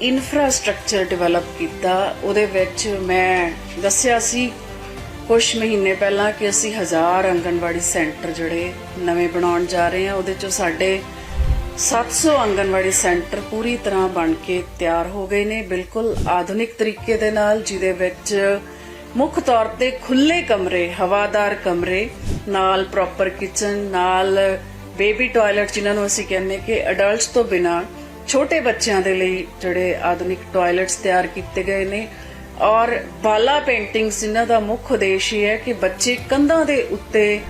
Infrastructure develop ਕੀਤਾ, ਉਹਦੇ ਵਿੱਚ ਮੈਂ ਦੱਸਿਆ ਸੀ ਕੁਝ ਮਹੀਨੇ ਪਹਿਲਾਂ ਕਿ ਅਸੀਂ ਹਜ਼ਾਰ ਆਂਗਨਵਾੜੀ ਸੈਂਟਰ ਜਿਹੜੇ ਨਵੇਂ ਬਣਾਉਣ ਜਾ ਰਹੇ ਹਾਂ, ਉਹਦੇ ਚੋਂ ਸਾਡੇ 700 ਆਂਗਨਵਾੜੀ ਸੈਂਟਰ ਪੂਰੀ ਤਰ੍ਹਾਂ ਬਣ ਕੇ ਤਿਆਰ ਹੋ ਗਏ ਨੇ, ਬਿਲਕੁਲ ਆਧੁਨਿਕ ਤਰੀਕੇ ਦੇ ਨਾਲ, ਜਿਹਦੇ ਵਿੱਚ ਮੁੱਖ ਤੌਰ ਤੇ ਖੁੱਲੇ ਕਮਰੇ, ਹਵਾਦਾਰ ਕਮਰੇ, ਨਾਲ ਪ੍ਰੋਪਰ ਕਿਚਨ ਨਾਲ ਬੇਬੀ ਟਾਇਲਟ ਜਿਨ੍ਹਾਂ ਨੂੰ ਅਸੀਂ ਕਹਿੰਦੇ ਕਿ ਅਡਲਟਸ ਤੋਂ ਬਿਨਾ ਛੋਟੇ ਬੱਚਿਆਂ ਦੇ ਲਈ ਜਿਹੜੇ ਆਧੁਨਿਕ ਟਾਇਲਟਸ ਤਿਆਰ ਕੀਤੇ ਗਏ ਨੇ। ਔਰ ਬਾਲਾ ਪੇਂਟਿੰਗਸ ਜਿਨ੍ਹਾਂ ਦਾ ਮੁੱਖ ਉਦੇਸ਼ ਇਹ ਹੈ ਕਿ ਬੱਚੇ ਕੰਧਾਂ ਦੇ ਉੱਤੇ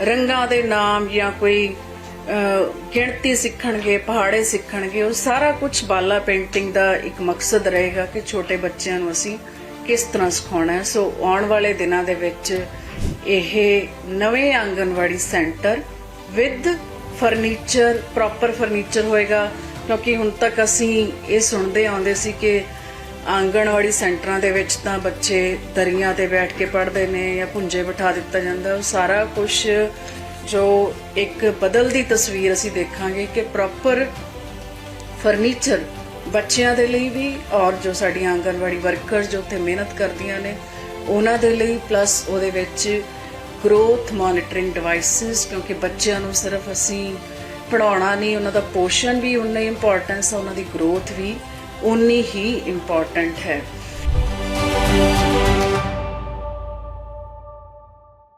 ਰੰਗਾਂ ਦੇ ਨਾਮ ਜਾਂ ਕੋਈ ਗਿਣਤੀ ਸਿੱਖਣਗੇ, ਪਹਾੜੇ ਸਿੱਖਣਗੇ, ਉਹ ਸਾਰਾ ਕੁਝ ਬਾਲਾ ਪੇਂਟਿੰਗ ਦਾ ਇੱਕ ਮਕਸਦ ਰਹੇਗਾ ਕਿ ਛੋਟੇ ਬੱਚਿਆਂ ਨੂੰ ਅਸੀਂ ਕਿਸ ਤਰ੍ਹਾਂ ਸਿਖਾਉਣਾ ਹੈ। ਸੋ ਆਉਣ ਵਾਲੇ ਦਿਨਾਂ ਦੇ ਵਿੱਚ ਇਹ ਨਵੇਂ anganwadi centre with furniture proper furniture ਹੋਏਗਾ। ਕਿਉਂਕਿ ਹੁਣ ਤੱਕ ਅਸੀਂ ਇਹ ਸੁਣਦੇ ਆਉਂਦੇ ਸੀ ਕਿ ਆਂਗਣਵਾੜੀ ਸੈਂਟਰਾਂ ਦੇ ਵਿੱਚ ਤਾਂ ਬੱਚੇ ਦਰੀਆਂ ਤੇ ਬੈਠ ਕੇ ਪੜ੍ਹਦੇ ਨੇ ਜਾਂ ਪੁੰਜੇ ਬਿਠਾ ਦਿੱਤਾ ਜਾਂਦਾ, ਉਹ ਸਾਰਾ ਕੁਝ ਜੋ ਇੱਕ ਬਦਲਦੀ ਤਸਵੀਰ ਅਸੀਂ ਦੇਖਾਂਗੇ ਕਿ ਪ੍ਰੋਪਰ ਫਰਨੀਚਰ ਬੱਚਿਆਂ ਦੇ ਲਈ ਵੀ ਔਰ ਜੋ ਸਾਡੀਆਂ ਆਂਗਣਵਾੜੀ ਵਰਕਰ ਜੋ ਉੱਥੇ ਮਿਹਨਤ ਕਰਦੀਆਂ ਨੇ, ਉਹਨਾਂ ਦੇ ਲਈ ਪਲੱਸ ਉਹਦੇ ਵਿੱਚ ਗਰੋਥ ਮੋਨੀਟਰਿੰਗ ਡਿਵਾਈਸਸ ਕਿਉਂਕਿ ਬੱਚਿਆਂ ਨੂੰ ਸਿਰਫ ਅਸੀਂ ਪੜਾਉਣਾ ਨਹੀਂ, ਉਹਨਾਂ ਦਾ ਪੋਸ਼ਣ ਵੀ ਉਨਾ ਹੀ ਇੰਪੋਰਟੈਂਸ ਹੈ ਉਹਨਾਂ ਦੀ ਗਰੋਥ ਵੀ ਉਨੀ ਹੀ ਇੰਪੋਰਟੈਂਟ ਹੈ।